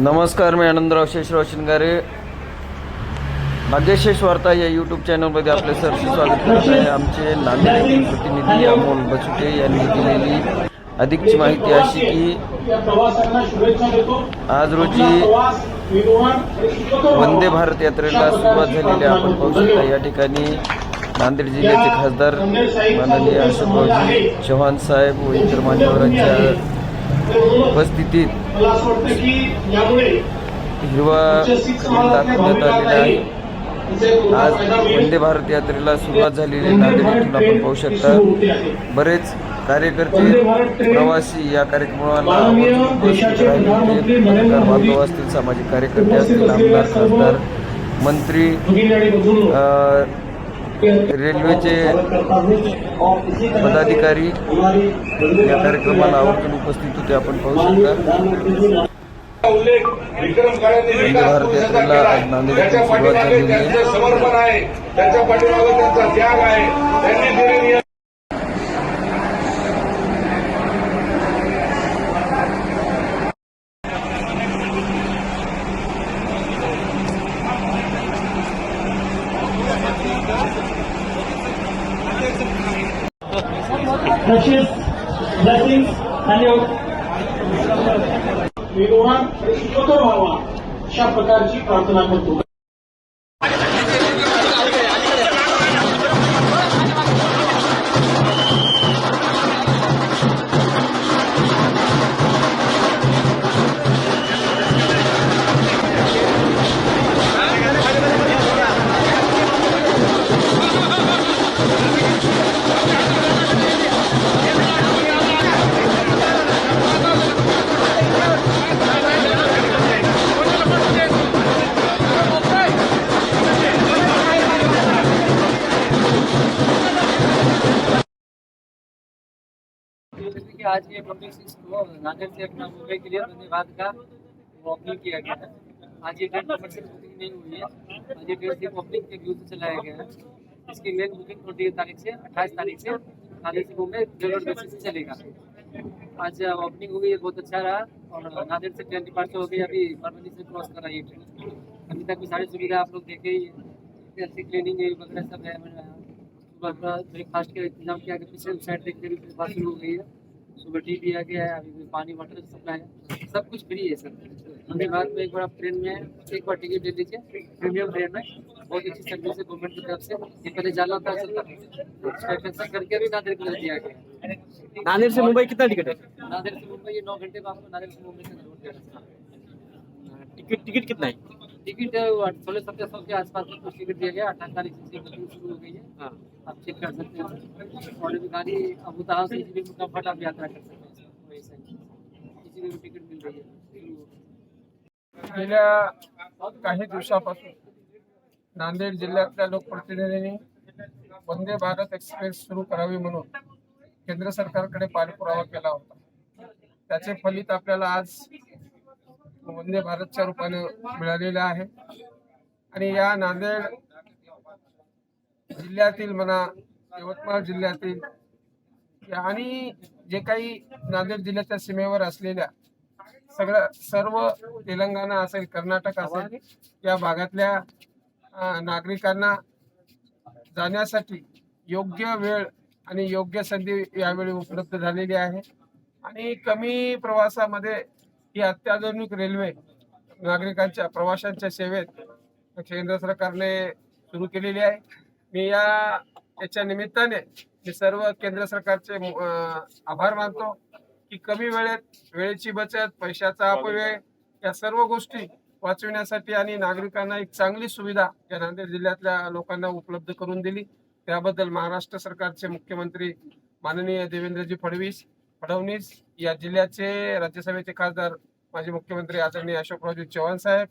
नमस्कार मी आनंदराव शेषराव शिंगारे भाग्यशेष वार्ता या यूट्यूब चॅनलमध्ये आपले सरसे स्वागत करत आहे. आमचे नांदेड प्रतिनिधी अमोल बचुटे यांनी दिलेली अधिकची माहिती अशी की आज रोजी वंदे भारत यात्रेला सुरुवात झालेली आपण पाहू शकता या ठिकाणी नांदेड जिल्ह्याचे खासदार माननीय अशोकरावजी चव्हाण साहेब व इतर मान्यवरांच्या उपस्थितीत हिरवा दाखवण्यात आलेला आहे. आज वंदे भारत यात्रेला सुरुवात झालेली येथून आपण पाहू शकता. बरेच कार्यकर्ते प्रवासी या कार्यक्रमाला बांधव असतील सामाजिक कार्यकर्ते असतील आमदार खासदार मंत्री रेल्वेचे पदाधिकारी या कार्यक्रमाला आवर्जून उपस्थित होते आपण पाहू शकता. उल्लेख विक्रम वंदे भारत यात्रेला आज नांदेड त्याच्या सुरुवात झालेली आहे त्यांचं समर्पण आहे त्यांच्या पाठीमागे त्यांचा त्याग आहे त्यांनी दिलेली precious blessings धन्यवाद your विरोहन सुखकर व्हावा अशा प्रकारची प्रार्थना करतो जैसे कि आज ये पब्लिक को नांदेड़ से अपना मुंबई के लिए वंदे भारत का वॉकिंग किया गया है। आज ये ट्रेन कमर्शियल बुकिंग नहीं हुई है। आज ये ट्रेन सिर्फ़ पब्लिक के व्यू से चलाया गया है। इसकी मेन बुकिंग ट्वेंटी तारीख से, अट्ठाईस तारीख से नांदेड़ से मुंबई जनरल बेसिस से चलेगा। आज ओपनिंग हुई बहुत अच्छा रहा और नांदेड़ से ट्रेन डिपार्चर हो गई, अभी परमनी से क्रॉस कर रही है ट्रेन अभी तक भी सारी सुविधा आप लोग देखे ही। जैसे क्लीनिंग वगैरह सब है। सुबह ब्रेकफास्ट का इंतज़ाम किया गया पीछे साइड देखने बात शुरू हो गई है। सुबह टी दिया गया है अभी भी पानी वाटर सप्लाई सब कुछ फ्री है सर। वंदे भारत में एक बार आप ट्रेन में एक बार टिकट ले लीजिए। प्रीमियम ट्रेन में। बहुत अच्छी सर्विस है गवर्नमेंट की तरफ़ से। ये पहले जाना था। चलता उसका कैंसिल करके भी नांदेड़ के दिया गया नांदेड़ से मुंबई कितना टिकट है? नांदेड़ से मुंबई ये नौ घंटे में आपको नांदेड़ से मुंबई से ज़रूर टिकट टिकट कितना है? टिकट सोलह सत्रह सौ के आसपास में कुछ टिकट दिया गया। अठारह तारीख से बुकिंग शुरू हो गई है। आप चेक कर सकते हैं। और भी गाड़ी अबू तहा से किसी भी कम्फर्ट आप यात्रा कर सकते हैं। किसी भी टिकट मिल रही है। गेल्या काही दिवसापासून नांदेड जिल्ह्यातल्या लोकप्रतिनिधींनी वंदे भारत एक्सप्रेस सुरू करावी म्हणून केंद्र सरकारकडे पाठपुरावा केला होता. त्याचे फलित आपल्याला आज वंदे भारतच्या रूपाने मिळालेलं आहे. आणि या नांदेड जिल्ह्यातील म्हणा यवतमाळ जिल्ह्यातील आणि जे काही नांदेड जिल्ह्याच्या सीमेवर असलेल्या सगळ्या सर्व तेलंगणा असेल कर्नाटक असेल या भागातल्या नागरिकांना जाण्यासाठी योग्य वेळ आणि योग्य संधी यावेळी उपलब्ध झालेली आहे. आणि कमी प्रवासामध्ये ही अत्याधुनिक रेल्वे नागरिकांच्या प्रवाशांच्या सेवेत केंद्र सरकारने सुरू केलेली आहे. मी या याच्या निमित्ताने मी सर्व केंद्र सरकारचे आभार मानतो की कमी वेळेत वेळेची बचत पैशाचा अपव्यय या सर्व गोष्टी वाचविण्यासाठी आणि नागरिकांना एक चांगली सुविधा या नांदेड जिल्ह्यातल्या लोकांना उपलब्ध करून दिली. त्याबद्दल महाराष्ट्र सरकारचे मुख्यमंत्री माननीय देवेंद्रजी फडणवीस फडणवीस या जिल्ह्याचे राज्यसभेचे खासदार माजी मुख्यमंत्री आदरणीय अशोकरावजी चव्हाण साहेब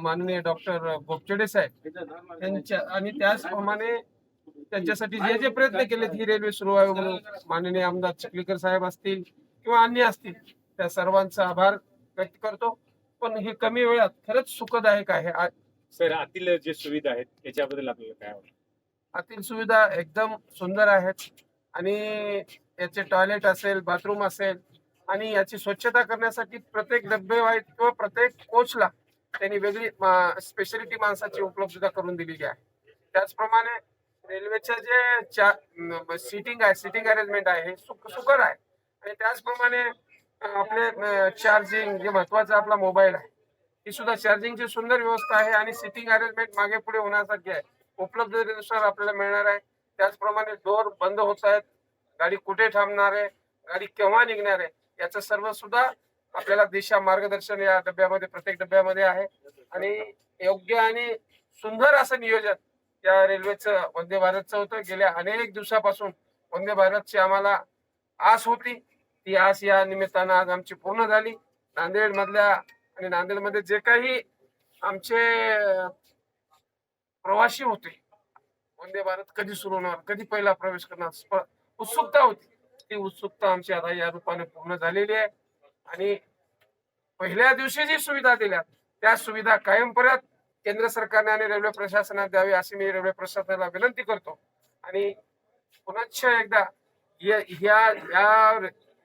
माननीय डॉक्टर गोपचडे साहेब यांच्या आणि त्याचप्रमाणे त्यांच्यासाठी जे जे प्रयत्न केलेत ही रेल्वे सुरू व्हावी म्हणून माननीय आमदार चिखलीकर साहेब असतील किंवा अन्य असतील त्या सर्वांचा आभार व्यक्त करतो. पण हे कमी वेळात खरंच सुखदायक आहे. सर आतील जे सुविधा आहेत त्याच्याबद्दल आपल्याला काय आतील सुविधा एकदम सुंदर आहेत. आणि याचे टॉयलेट असेल बाथरूम असेल आणि याची स्वच्छता करण्यासाठी प्रत्येक डब्बेवाईट किंवा प्रत्येक कोचला त्यांनी वेगळी स्पेशलिटी माणसाची उपलब्धता करून दिलेली आहे. त्याचप्रमाणे रेल्वेच्या जे सिटिंग आहे सिटिंग अरेंजमेंट आहे हे सुख सुकर आहे. आणि त्याचप्रमाणे आपले चार्जिंग जे महत्वाचं आपला मोबाईल आहे ही सुद्धा चार्जिंगची सुंदर व्यवस्था आहे आणि सिटिंग अरेंजमेंट मागे पुढे होण्यासारखी आहे. उपलब्धतेनुसार आपल्याला मिळणार आहे. त्याचप्रमाणे डोर बंद होत आहेत. गाडी कुठे थांबणार आहे? गाडी केव्हा निघणार आहे? याचं सर्व सुद्धा आपल्याला दिशा मार्गदर्शन या डब्यामध्ये प्रत्येक डब्यामध्ये आहे. आणि योग्य आणि सुंदर असं नियोजन या रेल्वेचं वंदे भारतचं होतं. गेल्या अनेक दिवसापासून वंदे भारतची आम्हाला आस होती. ती आस या निमित्तानं आज आमची पूर्ण झाली. नांदेड मधल्या आणि नांदेडमध्ये जे काही आमचे प्रवासी होते वंदे भारत कधी सुरू होणार कधी पहिला प्रवेश करणार उत्सुकता होती. ती उत्सुकता आमची आता या रूपाने पूर्ण झालेली आहे. आणि पहिल्या दिवशी जी सुविधा दिल्या त्या सुविधा कायम परत केंद्र सरकारने आणि रेल्वे प्रशासनात द्यावी अशी मी रेल्वे प्रशासनाला विनंती करतो. आणि पुनश्च एकदा या- या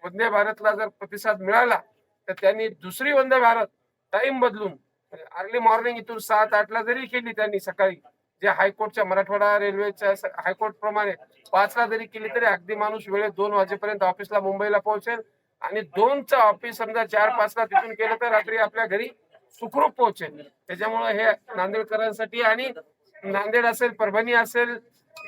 वंदे भारतला जर प्रतिसाद मिळाला तर त्यांनी दुसरी वंदे भारत टाइम बदलून म्हणजे अर्ली मॉर्निंग इथून सात आठला जरी केली त्यांनी सकाळी जे हायकोर्टच्या मराठवाडा रेल्वेच्या हायकोर्ट प्रमाणे पाचला जरी केली तरी अगदी माणूस वेळेत दोन वाजेपर्यंत ऑफिसला मुंबईला पोहोचेल. आणि दोनचं ऑफिस समजा चार पाचला तिथून केलं तर रात्री आपल्या घरी सुखरूप पोहोचेल. त्याच्यामुळे हे नांदेडकरांसाठी आणि नांदेड असेल परभणी असेल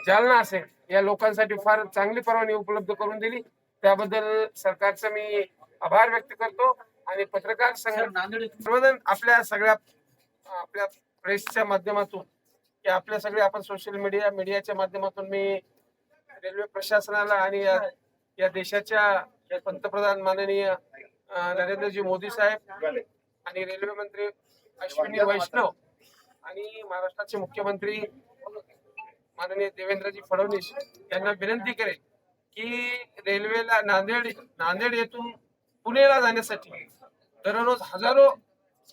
जालना असेल या लोकांसाठी फार चांगली परवानगी उपलब्ध करून दिली. त्याबद्दल सरकारचं मी आभार व्यक्त करतो. आणि पत्रकार सर्वजण आपल्या सगळ्या आपल्या प्रेसच्या माध्यमातून की आपल्या सगळे आपण सोशल मीडिया मीडियाच्या माध्यमातून मी रेल्वे प्रशासनाला आणि या या देशाच्या पंतप्रधान माननीय नरेंद्रजी मोदी साहेब आणि रेल्वे मंत्री अश्विनी वैष्णव आणि महाराष्ट्राचे मुख्यमंत्री माननीय देवेंद्रजी फडणवीस यांना विनंती करेल की रेल्वेला नांदेड नांदेड येथून पुण्याला जाण्यासाठी दररोज हजारो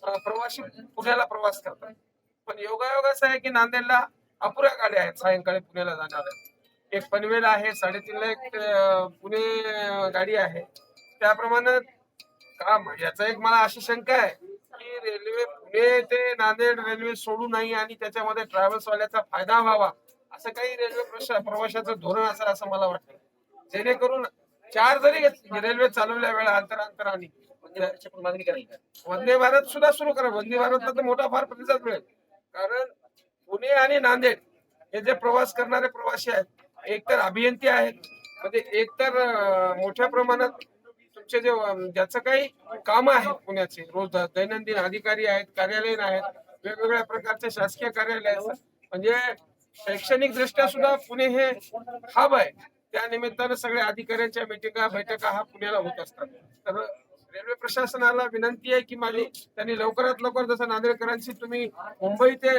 प्रवासी पुण्याला प्रवास करतात. पण योगायोग असा आहे की नांदेडला अपुऱ्या गाड्या आहेत. सायंकाळी पुण्याला जाणाऱ्या. एक पनवेल आहे साडेतीनला एक अं, पुणे गाडी आहे. त्याप्रमाणे का याचा एक मला अशी शंका आहे की रेल्वे पुणे ते नांदेड रेल्वे सोडू नाही आणि त्याच्यामध्ये ट्रॅव्हल्स वाल्याचा फायदा व्हावा असं काही रेल्वे प्रवाशाचं धोरण असेल असं मला वाटतं. जेणेकरून चार जरी रेल्वे चालवल्या वेळा अंतरांतराने मागणी करायची वंदे भारत सुद्धा सुरू करा. वंदे भारतला तर मोठा फार प्रतिसाद मिळेल. कारण पुणे आणि नांदेड हे जे प्रवास करणारे प्रवासी आहेत एकतर अभियंते आहेत म्हणजे एकतर मोठ्या प्रमाणात तुमचे जे ज्याचं काही काम आहेत पुण्याचे रोज दैनंदिन अधिकारी आहेत कार्यालयीन आहेत वेगवेगळ्या प्रकारचे शासकीय कार्यालय आहेत. म्हणजे शैक्षणिक दृष्ट्या सुद्धा पुणे हे हब आहे. त्या निमित्तानं सगळ्या अधिकाऱ्यांच्या मिटिंगा बैठका हा पुण्याला होत असतात. तर प्रशासनाला विनंती आहे की माझी त्यांनी लवकरात लवकर जसं नांदेडकरांची तुम्ही मुंबई ते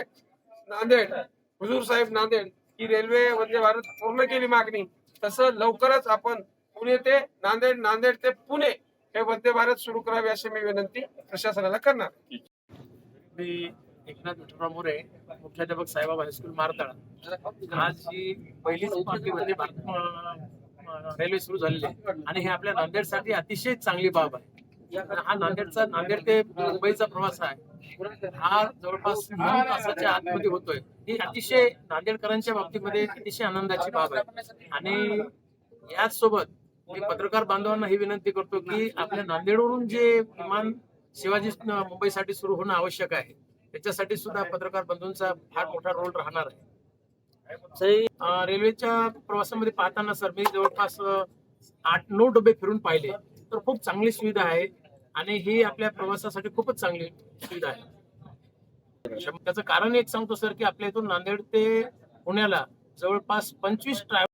नांदेड हुजूर साहेब नांदेड ही रेल्वे वंदे भारत पूर्ण केली मागणी. तसं लवकरच आपण पुणे ते नांदेड नांदेड ते पुणे हे वंदे भारत सुरू करावे अशी मी विनंती प्रशासनाला करणार. मी एकनाथ विठ्ठलराव मोरे मुख्याध्यापक साईबाबा हायस्कूल मारताळ. आज ही पहिलीच पार्टी भारत रेल्वे सुरू झालेली आहे. आणि हे आपल्या नांदेडसाठी अतिशय चांगली बाब आहे. हा नांदेडचा नांदेड ते मुंबईचा प्रवास आहे. हा जवळपास दोन तासाच्या आतमध्ये होतोय. ही अतिशय नांदेडकरांच्या बाबतीमध्ये अतिशय आनंदाची बाब आहे. आणि याच सोबत मी पत्रकार बांधवांना ही विनंती करतो की आपल्या नांदेडवरून जे विमान शिवाजी मुंबईसाठी सुरू होणं आवश्यक आहे त्याच्यासाठी सुद्धा पत्रकार बंधूंचा फार मोठा रोल राहणार आहे. रेल्वेच्या प्रवासामध्ये पाहताना सर मी जवळपास आठ नऊ डबे फिरून पाहिले. तर खूप चांगली सुविधा आहे. आणि ही आपल्या प्रवासासाठी खूपच चांगली सुविधा आहे. त्याचं कारण एक सांगतो सर की आपल्या इथून नांदेड ते पुण्याला जवळपास पंचवीस ट्रॅव्हल